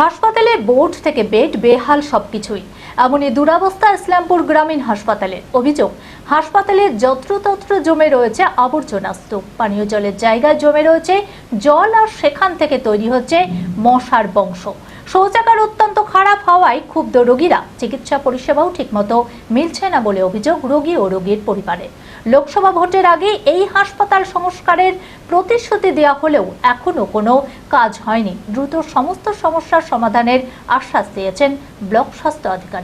হাসপাতালে বোর্ড থেকে বেড বেহাল সবকিছুই। এমনই দুরাবস্থা ইসলামপুর গ্রামীণ হাসপাতালের অভিযোগ, হাসপাতালে যত্রতত্র জমে রয়েছে আবর্জনা স্তূপ। পানীয় জলের জায়গায় জমে রয়েছে জল আর সেখান থেকে তৈরি হচ্ছে মশার বংশ। শৌচাগার অত্যন্ত খারাপ হওয়ায় ক্ষুব্ধ রোগীরা, চিকিৎসা পরিষেবাও ঠিকমতো মিলছে না বলে অভিযোগ রোগী ও রোগীর পরিবারে। লোকসভা ভোটের আগে এই হাসপাতাল সংস্কারের প্রতিশ্রুতি দেওয়া হলেও এখনও কোনো কাজ হয়নি। দ্রুত সমস্ত সমস্যার সমাধানের আশ্বাস দিয়েছেন ব্লক স্বাস্থ্য আধিকারিক।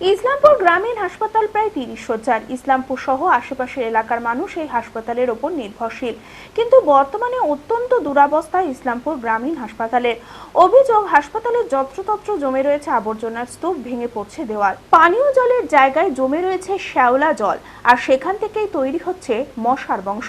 Islampur গ্রামীণ হাসপাতাল প্রায় তিরিশ শয্যার ইসলামপুর সহ আশেপাশের এলাকার মানুষ এই হাসপাতালের ওপর নির্ভরশীল। কিন্তু বর্তমানে অত্যন্ত দুরাবস্থা ইসলামপুর গ্রামীণ হাসপাতালের অভিযোগ, হাসপাতালের যত্রতত্র জমে রয়েছে আবর্জনার স্তূপ, ভেঙে পড়ছে দেওয়াল। পানীয় জলের জায়গায় জমে রয়েছে শ্যাওলা জল। আর সেখান থেকেই তৈরি হচ্ছে মশার বংশ।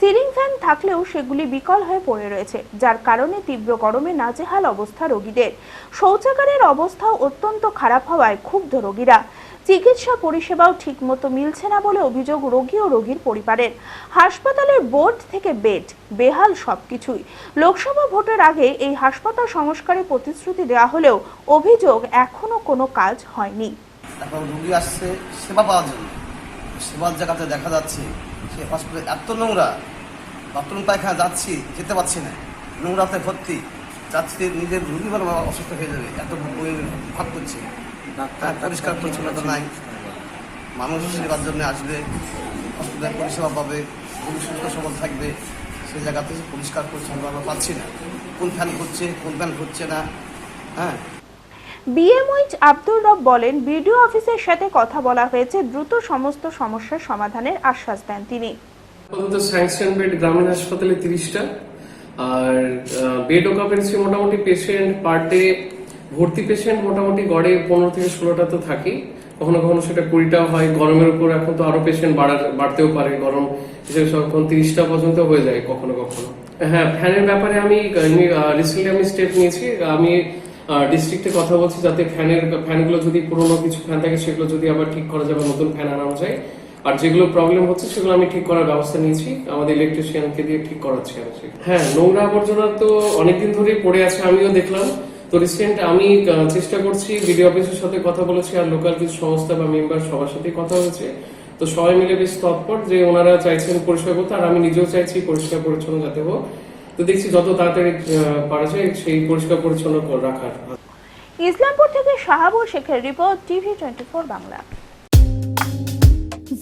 সিলিং ফ্যান থাকলেও সেগুলি বিকল হয়ে পড়ে রয়েছে, যার কারণে তীব্র গরমে নাজেহাল অবস্থা রোগীদের। শৌচাগারের অবস্থাও অত্যন্ত খারাপ হওয়ায় ক্ষুব্ধ রোগীরা। চিকিৎসা পরিষেবাও ঠিকমতো মিলছে না বলে অভিযোগ রোগী ও রোগীর পরিবারের। হাসপাতালের বোর্ড থেকে বেড, বেহাল সবকিছুই। লোকসভা ভোটের আগে এই হাসপাতাল সংস্কারের প্রতিশ্রুতি দেওয়া হলেও অভিযোগ এখনও কোনো কাজ হয়নি। রুগী আসছে, সেবা পাওয়ার জন্য। সেবার জায়গাতে দেখা যাচ্ছে সে হসপিটাল এত নোংরা। বাথরুম পায়খানা যাচ্ছি যেতে পারছি না। নোংরাতে ভর্তি। যাচ্ছি নিজের রুগী বলে অসুস্থ হয়ে যাবে। এত ভাব করছে। তার পরিষ্কার পরিচ্ছন্নতা নাই। মানুষ সেবার জন্য আসবে হসপিটাল পরিষেবা পাবে রুগী সুস্থ সবল থাকবে। সেই জায়গাতে পরিষ্কার পরিচ্ছন্ন আমরা পাচ্ছি না। কোন ফ্যান করছে কোন ফ্যান করছে না। হ্যাঁ বিএমওইচ আব্দুর রব বলেন, বিডিও অফিসের সাথে কথা বলা হয়েছে, দ্রুত সমস্ত সমস্যার সমাধানের আশ্বাস দেন তিনি। স্যাংশন বেড গ্রামীণ হাসপাতালে তিরিশটা, আর বেড অকাপেন্সি মোটামুটি পেশেন্ট পার ডে ভর্তি পেশেন্ট মোটামুটি গড়ে পনেরো থেকে ষোলোটা তো থাকেই। কখনো কখনো সেটা কুড়িটাও হয়, গরমের উপর এখন তো আরও পেশেন্ট বাড়তেও পারে, গরম হিসেবে তখন তিরিশটা পর্যন্ত হয়ে যায় কখনো কখনো। হ্যাঁ ফ্যানের ব্যাপারে আমি রিসেন্টলি আমি স্টেপ নিয়েছি, আমি ডিস্ট্রিক্টে কথা বলছি যাতে ফ্যানের ফ্যানগুলো যদি পুরোনো কিছু ফ্যান থাকে, সেগুলো যদি আবার ঠিক করা যাবে নতুন ফ্যান আনানো যায়। আর যেগুলো প্রবলেম হচ্ছে, সেগুলো আমি ঠিক করার ব্যবস্থা নিয়েছি। আমাদের ইলেকট্রিশিয়ানকে দিয়ে ঠিক করাচ্ছি আমি হ্যাঁ নোংরা আবর্জনা তো অনেকদিন ধরেই পড়ে আছে, আমিও দেখলাম। তো রিসেন্ট আমি চেষ্টা করছি বিডিও অফিসের সাথে কথা বলেছি, আর লোকাল কিছু সংস্থা বা মেম্বার সবার সাথে কথা হয়েছে। তো সবাই মিলে বেশ তৎপর যে ওনারা চাইছেন পরিষ্কার করতে, আর আমি নিজেও চাইছি পরিষ্কার পরিচ্ছন্ন যাতে হোক। তো দেখছি যত তাড়াতাড়ি পারা যায় সেই পরিষ্কার পরিচ্ছন্ন রাখার। ইসলামপুর থেকে শাহাবুর শেখের report TV twenty Bangla.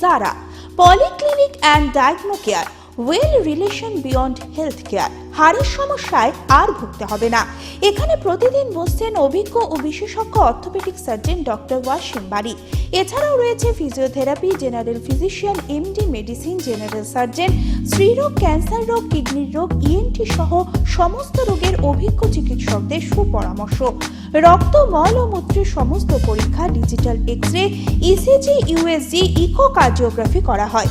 Zara polyclinic and diagno care well relation beyond health care হাড়ের সমস্যায় আর ভুগতে হবে না। এখানে প্রতিদিন বসছেন অভিজ্ঞ ও বিশেষজ্ঞ অর্থোপেডিক সার্জন ডক্টর ওয়াসিম বাড়ি এছাড়াও রয়েছে physiotherapy general physician MD medicine general surgeon স্ত্রীরোগ cancer রোগ কিডনির রোগ ইএনটি সহ সমস্ত রোগের অভিজ্ঞ চিকিৎসকদের সুপরামর্শ। রক্ত, মল ও মূত্রের সমস্ত পরীক্ষা digital x ray ECG USG echocardiography করা হয়।